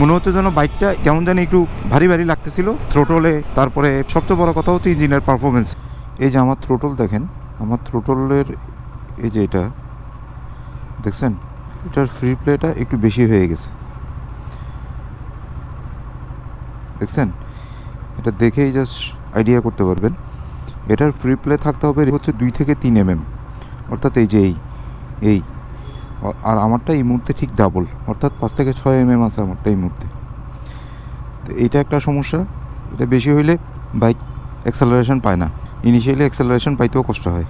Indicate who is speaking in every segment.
Speaker 1: মনে হচ্ছে যেন বাইকটা কেমন জানি একটু ভারী ভারী লাগতেছিল। থ্রোটলে তারপরে সবচেয়ে বড় কথা হচ্ছে ইঞ্জিনের পারফরমেন্স এই যে আমার থ্রোটল দেখেন, আমার থ্রোটলের এই যে এটা, দেখছেন? এটার ফ্রি প্লেটা একটু বেশি হয়ে গেছে। দেখছেন? এটা দেখেই জাস্ট আইডিয়া করতে পারবেন। এটার ফ্রি প্লে থাকতে হবে হচ্ছে দুই থেকে তিন এম অর্থাৎ এই যে এই এই। আর আমারটা এই মুহূর্তে ঠিক ডাবল অর্থাৎ পাঁচ থেকে ছয় এম এম আছে আমারটা এই মুহূর্তে। তো এইটা একটা সমস্যা। এটা বেশি হইলে বাইক অ্যাক্সেলারেশন পায় না। ইনিশিয়ালি অ্যাক্সেলারেশন পাইতেও কষ্ট হয়।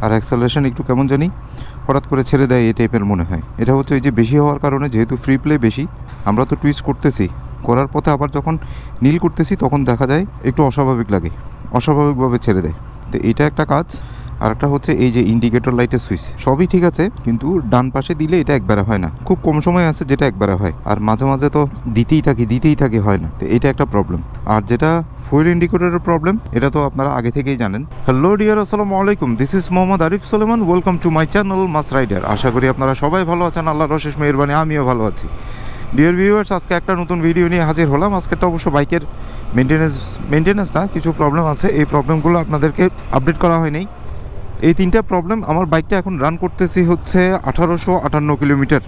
Speaker 1: আর অ্যাক্সেলারেশন একটু কেমন জানি হঠাৎ করে ছেড়ে দেয় এই টাইপের মনে হয়। এটা হচ্ছে ওই যে বেশি হওয়ার কারণে যেহেতু ফ্রি প্লে বেশি, আমরা তো টুইস্ট করতেছি। করার পথে আবার যখন নীল করতেছি তখন দেখা যায় একটু অস্বাভাবিক লাগে, অস্বাভাবিকভাবে ছেড়ে দেয়। তো এটা একটা কাজ। আর একটা হচ্ছে এই যে ইন্ডিকেটর লাইটের সুইচ সবই ঠিক আছে, কিন্তু ডান পাশে দিলে এটা একবারে হয় না। খুব কম সময় আছে যেটা একবারে হয়। আর মাঝে মাঝে তো দিতেই থাকি দিতেই থাকি, হয় না। তো এটা একটা প্রবলেম আর যেটা ফুয়েল ইন্ডিকেটরের প্রবলেম এটা তো আপনারা আগে থেকেই জানেন। হ্যালো ডিয়ার আসসালামু আলাইকুম। This is Mohammad Arif Soleman. Welcome to my channel mass rider আশা করি আপনারা সবাই ভালো আছেন। আল্লাহর অশেষ মেহরবানি, আমিও ভালো আছি। ডিয়ার ভিউয়ার্স আজকে একটা নতুন ভিডিও নিয়ে হাজির হলাম। আজকেটা অবশ্য বাইকের মেনটেনেন্স মেনটেনেন্স না, কিছু প্রবলেম আছে। এই প্রবলেমগুলো আপনাদেরকে আপডেট করা হয়নি। এই তিনটা প্রবলেম আমার বাইকটা এখন রান করতেছি হচ্ছে আঠারোশো আটান্ন কিলোমিটার।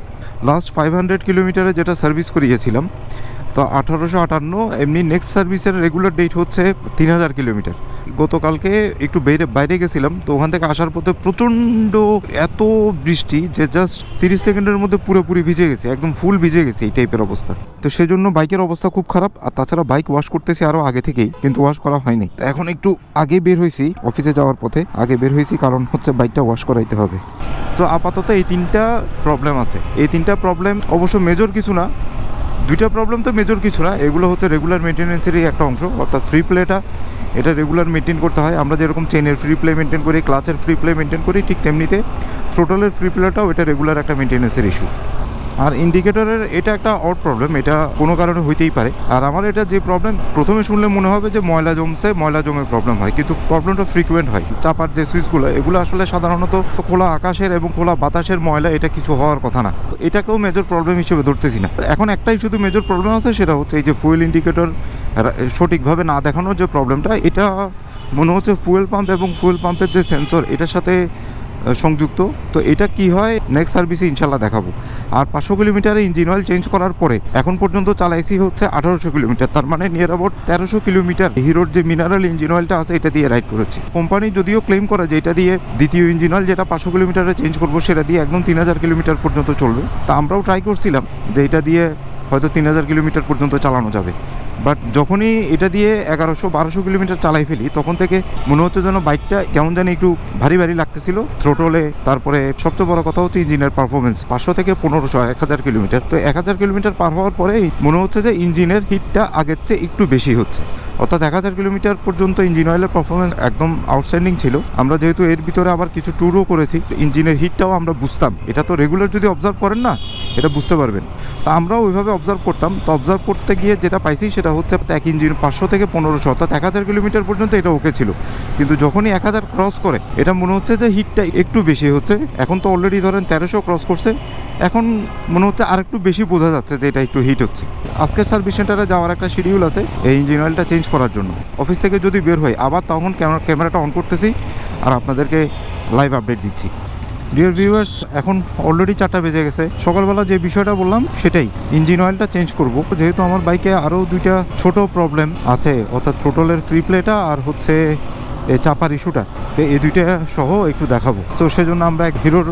Speaker 1: লাস্ট ফাইভ হান্ড্রেড কিলোমিটারে যেটা সার্ভিস করিয়েছিলাম, তো আঠারোশো আটান্ন, এমনি নেক্সট সার্ভিসের রেগুলার ডেট হচ্ছে তিন হাজার কিলোমিটার। গতকালকে একটু বাইরে বাইরে গেছিলাম, তো ওখান থেকে আসার পথে প্রচণ্ড এত বৃষ্টি যে জাস্ট তিরিশ সেকেন্ডের মধ্যে পুরোপুরি ভিজে গেছে, একদম ফুল ভিজে গেছে এই টাইপের অবস্থা। তো সেই জন্য বাইকের অবস্থা খুব খারাপ, আর তাছাড়া বাইক ওয়াশ করতেছি আরও আগে থেকেই, কিন্তু ওয়াশ করা হয়নি। এখন একটু আগে বের হয়েছি অফিসে যাওয়ার পথে আগে বের হয়েছি, কারণ হচ্ছে বাইকটা ওয়াশ করাইতে হবে। তো আপাতত এই তিনটা প্রবলেম আছে। এই তিনটা প্রবলেম অবশ্য মেজর কিছু না, দুইটা প্রবলেম তো মেজর কিছু না, এগুলো হচ্ছে রেগুলার মেনটেন্যান্সেরই একটা অংশ, অর্থাৎ ফ্রি প্লেটা এটা রেগুলার মেনটেন করতে হয়। আমরা যেরকম চেনের ফ্রি প্লে মেনটেন করি ক্লাচের ফ্রি প্লে মেনটেন করি, ঠিক তেমনিতে থ্রোটলের ফ্রি প্লেটাও এটা রেগুলার একটা মেনটেন্যান্সের ইস্যু আর ইন্ডিকেটরের এটা একটা আউট প্রবলেম এটা কোনো কারণে হইতেই পারে। আর আমার এটা যে প্রবলেম প্রথমে শুনলে মনে হবে যে ময়লা জমছে, ময়লা জমে প্রবলেম হয়। কিন্তু প্রবলেমটা ফ্রিকুয়েন্ট হয়। চাপার যে সুইচগুলো এগুলো আসলে সাধারণত খোলা আকাশের এবং খোলা বাতাসের ময়লা, এটা কিছু হওয়ার কথা না। এটাকেও মেজর প্রবলেম হিসেবে ধরতেছি না। এখন একটাই শুধু মেজর প্রবলেম আছে, সেটা হচ্ছে এই যে ফুয়েল ইন্ডিকেটর সঠিকভাবে না দেখানোর যে প্রবলেমটা এটা মনে হচ্ছে ফুয়েল পাম্প এবং ফুয়েল পাম্পের যে সেন্সর এটার সাথে সংযুক্ত। তো এটা কি হয়? নেক্সট সার্ভিসে ইনশাল্লাহ দেখাবো। আর পাঁচশো কিলোমিটারে ইঞ্জিন অয়েল চেঞ্জ করার পরে, এখন পর্যন্ত চালাইছি হচ্ছে আঠারোশো কিলোমিটার। তার মানে নিয়ার অ্যাবাউট তেরোশো কিলোমিটার হিরোর যে মিনারেল ইঞ্জিন অয়েলটা আছে, এটা দিয়ে রাইড করেছি। কোম্পানি যদিও ক্লেম করে যে এটা দিয়ে দ্বিতীয় ইঞ্জিন অয়েল যেটা পাঁচশো কিলোমিটারে চেঞ্জ করব, সেটা দিয়ে একদম তিন হাজার কিলোমিটার পর্যন্ত চলবে। তা আমরাও ট্রাই করছিলাম যে এটা দিয়ে হয়তো তিন হাজার কিলোমিটার পর্যন্ত চালানো যাবে। বাট যখনই এটা দিয়ে এগারোশো বারোশো কিলোমিটার চালাই ফেলি, তখন থেকে মনে হচ্ছে যেন বাইকটা কেমন জানি একটু ভারী ভারী লাগতেছিল। থ্রোটলে তারপরে সবচেয়ে বড় কথা হচ্ছে ইঞ্জিনের পারফরমেন্স পাঁচশো থেকে পনেরোশো, এক হাজার কিলোমিটার। তো এক হাজার কিলোমিটার পার হওয়ার পরেই মনে হচ্ছে যে ইঞ্জিনের হিটটা আগের চেয়ে একটু বেশি হচ্ছে। অর্থাৎ এক হাজার কিলোমিটার পর্যন্ত ইঞ্জিন অয়েলের পারফরমেন্স একদম আউটস্ট্যান্ডিং ছিল। আমরা যেহেতু এর ভিতরে আবার কিছু ট্যুরও করেছি ইঞ্জিনের হিটটাও আমরা বুঝতাম। এটা তো রেগুলার যদি অবজার্ভ করেন না, এটা বুঝতে পারবেন। তা আমরাও ওইভাবে অবজার্ভ করতাম। তো অবজার্ভ করতে গিয়ে যেটা পাইছি সেটা হচ্ছে এক ইঞ্জিন পাঁচশো থেকে পনেরোশো, অর্থাৎ এক হাজার কিলোমিটার পর্যন্ত এটা ওকে ছিল। কিন্তু যখনই এক হাজার ক্রস করে, এটা মনে হচ্ছে যে হিটটা একটু বেশি হচ্ছে। এখন তো অলরেডি ধরেন তেরোশো ক্রস করছে। এখন মনে হচ্ছে আর একটু বেশি বোঝা যাচ্ছে যে এটা একটু হিট হচ্ছে। আজকে সার্ভিস সেন্টারে যাওয়ার একটা শিডিউল আছে, এই ইঞ্জিন অয়েলটা চেঞ্জ করার জন্য। অফিস থেকে যদি বের হয় আবার তখন ক্যামেরা ক্যামেরাটা অন করতেছি, আর আপনাদেরকে লাইভ আপডেট দিচ্ছি। ডিয়ার ভিউয়ার্স এখন অলরেডি চারটা বেজে গেছে। সকালবেলা যে বিষয়টা বললাম, সেটাই। ইঞ্জিন অয়েলটা চেঞ্জ করব। যেহেতু আমার বাইকে আরও দুইটা ছোট প্রবলেম আছে, অর্থাৎ থ্রোটলের ফ্রি প্লেটা আর হচ্ছে চাপার ইস্যুটা তো এই দুইটা সহ একটু দেখাবো। তো সেজন্য আমরা এক হিরোর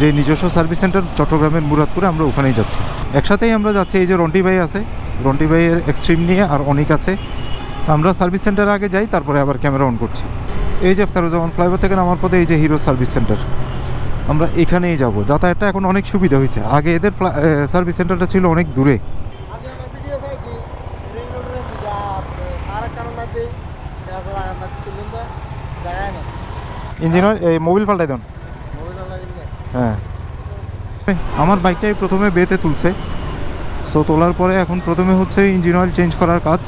Speaker 1: যে নিজস্ব সার্ভিস সেন্টার চট্টগ্রামের মুরাদপুরে আমরা ওখানেই যাচ্ছি। একসাথেই আমরা যাচ্ছি, এই যে রন্টি ভাই আছে। রন্টি ভাইয়ের এক্সট্রিম নিয়ে আর অনেক আছে। তো আমরা সার্ভিস সেন্টারে আগে যাই, তারপরে আবার ক্যামেরা অন করছি। এই যে ফেরোজামান ফ্লাইওভার থেকে নামার পথে এই যে হিরো সার্ভিস সেন্টার আমরা এখানেই যাব। যাতায়াতটা এখন অনেক সুবিধা হয়েছে। আগে এদের সার্ভিস সেন্টারটা ছিল অনেক দূরে।
Speaker 2: আগে আমরা ভিডিও খাই কি রিং রোডের দিকে আর কারণ মাঝে তারপর আমরা তুলুন তো জায়গায় না
Speaker 1: ইঞ্জিন এই মোবিল পাল্টাই দেন। হ্যাঁ। আমার বাইকটাই প্রথমে বেতে তুলছে। সো তোলার পরে এখন প্রথমে হচ্ছে ইঞ্জিন অয়েল চেঞ্জ করার কাজ।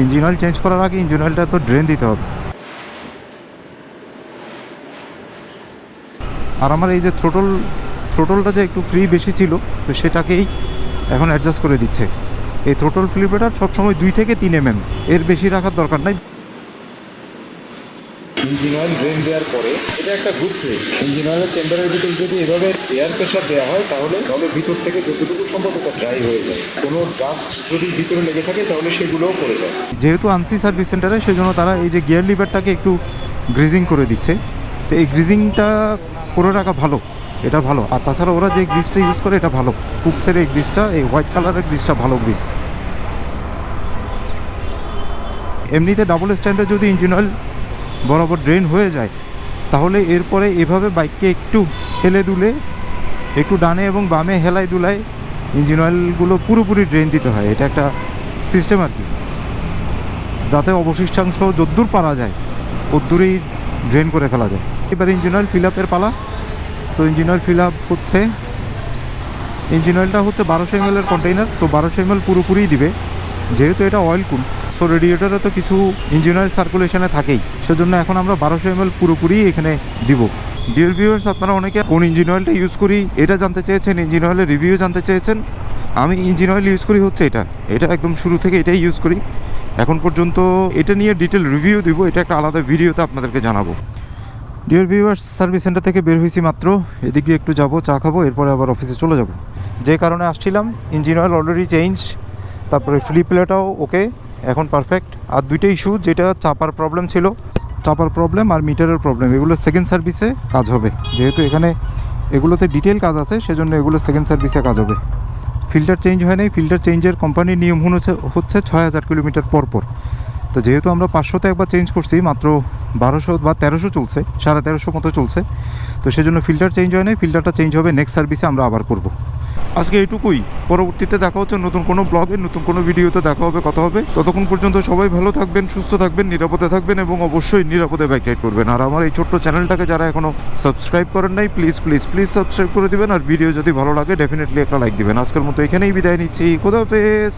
Speaker 1: ইঞ্জিন অয়েল চেঞ্জ করার আগে ইঞ্জিন অয়েলটা তো ড্রেন দিতে হবে। আর আমার এই যে থ্রোটল থ্রোটলটা যে একটু ফ্রি বেশি ছিল তো সেটাকেই এখন অ্যাডজাস্ট করে দিচ্ছে। এই থ্রোটল ফ্লিপেটার সবসময় দুই থেকে তিন এম এম এর বেশি রাখার দরকার নাই।
Speaker 3: ইঞ্জিন অয়েল ড্রেন দেওয়ার পরে এটা একটা গুড ট্রেন ইঞ্জিন অয়েলের চেম্বারের ভিতরে যদি এভাবে এয়ার প্রেশার দেওয়া হয় তাহলে তাহলে ভিতর থেকে যতটুকু সম্ভব ওটা ড্রাই হয়ে যায়। কোনো ডাস্ট যদি ভিতরে লেগে থাকে তাহলে সেগুলোও পড়ে যায়।
Speaker 1: যেহেতু আনসি সার্ভিস সেন্টারে সেজন্য তারা এই যে গিয়ার লিভারটাকে একটু গ্রিজিং করে দিচ্ছে। তো এই গ্রিজিংটা করে রাখা ভালো, এটা ভালো। আর তাছাড়া ওরা যে গ্রিসটা ইউজ করে, এটা ভালো। ফুক্সের এই গ্রিসটা, এই হোয়াইট কালারের গ্রিসটা ভালো গ্রিস। এমনিতে ডাবল স্ট্যান্ডে যদি ইঞ্জিন অয়েল বরাবর ড্রেন হয়ে যায়, তাহলে এরপরে এভাবে বাইককে একটু হেলে দুলে, একটু ডানে এবং বামে হেলায় দুলায় ইঞ্জিন অয়েলগুলো পুরোপুরি ড্রেন দিতে হয়। এটা একটা সিস্টেম আর কি। যাতে অবশিষ্টাংশ যদ্দূর পারা যায়, তদ্দূরেই ড্রেন করে ফেলা যায়। এবার ইঞ্জিন অয়েল ফিল আপের পালা। So engine oil fill up হচ্ছে ইঞ্জিন অয়েলটা হচ্ছে বারোশো এম এর কন্টেইনার তো বারোশো এম এল পুরোপুরিই দিবে, যেহেতু এটা অয়েল কুল সো রেডিয়েটারে তো কিছু ইঞ্জিন অয়েল সার্কুলেশনে থাকেই, সেজন্য এখন আমরা বারোশো এম এল পুরোপুরি এখানে দিব। ডিয়ার ভিউয়ার্স আপনারা অনেকে কোন ইঞ্জিন অয়েলটা ইউজ করি, এটা জানতে চেয়েছেন ইঞ্জিন অয়েলের রিভিউ জানতে চেয়েছেন, আমি ইঞ্জিন অয়েল ইউজ করি হচ্ছে এটা এটা একদম শুরু থেকে এটাই ইউজ করি। এখন পর্যন্ত এটা নিয়ে ডিটেল রিভিউ দিব, এটা একটা আলাদা ভিডিওতে আপনাদেরকে জানাব। ডিয়ার ভিউয়ার্স সার্ভিস সেন্টার থেকে বের হয়েছি মাত্র। এদিক একটু যাব, চা খাব, এরপরে আবার অফিসে চলে যাব। যে কারণে আসছিলাম ইঞ্জিন অয়েল অলরেডি চেঞ্জ তারপরে ফ্লি প্লেটাও ওকে এখন পারফেক্ট আর দুইটা ইস্যু যেটা চাপার প্রবলেম ছিল, চাপার প্রবলেম আর মিটারের প্রবলেম এগুলো সেকেন্ড সার্ভিসে কাজ হবে। যেহেতু এখানে এগুলোতে ডিটেল কাজ আছে, সেজন্য এগুলো সেকেন্ড সার্ভিসে কাজ হবে। ফিল্টার চেঞ্জ হয় নাই ফিল্টার চেঞ্জের কোম্পানির নিয়ম হচ্ছে হচ্ছে ছয় হাজার কিলোমিটার পর পর। তো যেহেতু আমরা পাঁচশোতে একবার চেঞ্জ করছি, মাত্র বারোশো বা তেরোশো চলছে, সাড়ে তেরোশো মতো চলছে। তো সেজন্য ফিল্টার চেঞ্জ হয় নাই ফিল্টারটা চেঞ্জ হবে নেক্সট সার্ভিসে আমরা আবার করব। আজকে এইটুকুই। পরবর্তীতে দেখা হচ্ছে নতুন কোনো ব্লগে নতুন কোনো ভিডিওতে দেখা হবে, কথা হবে। ততক্ষণ পর্যন্ত সবাই ভালো থাকবেন, সুস্থ থাকবেন, নিরাপদে থাকবেন এবং অবশ্যই নিরাপদে বাইক রাইড করবেন। আর আমার এই ছোট্ট চ্যানেলটাকে যারা এখনও সাবস্ক্রাইব করেন নাই প্লিজ প্লিজ প্লিজ সাবস্ক্রাইব করে দিবেন। আর ভিডিও যদি ভালো লাগে ডেফিনেটলি একটা লাইক দিবেন। আজকের মতো এখানেই বিদায় নিচ্ছি। খোদাফেজ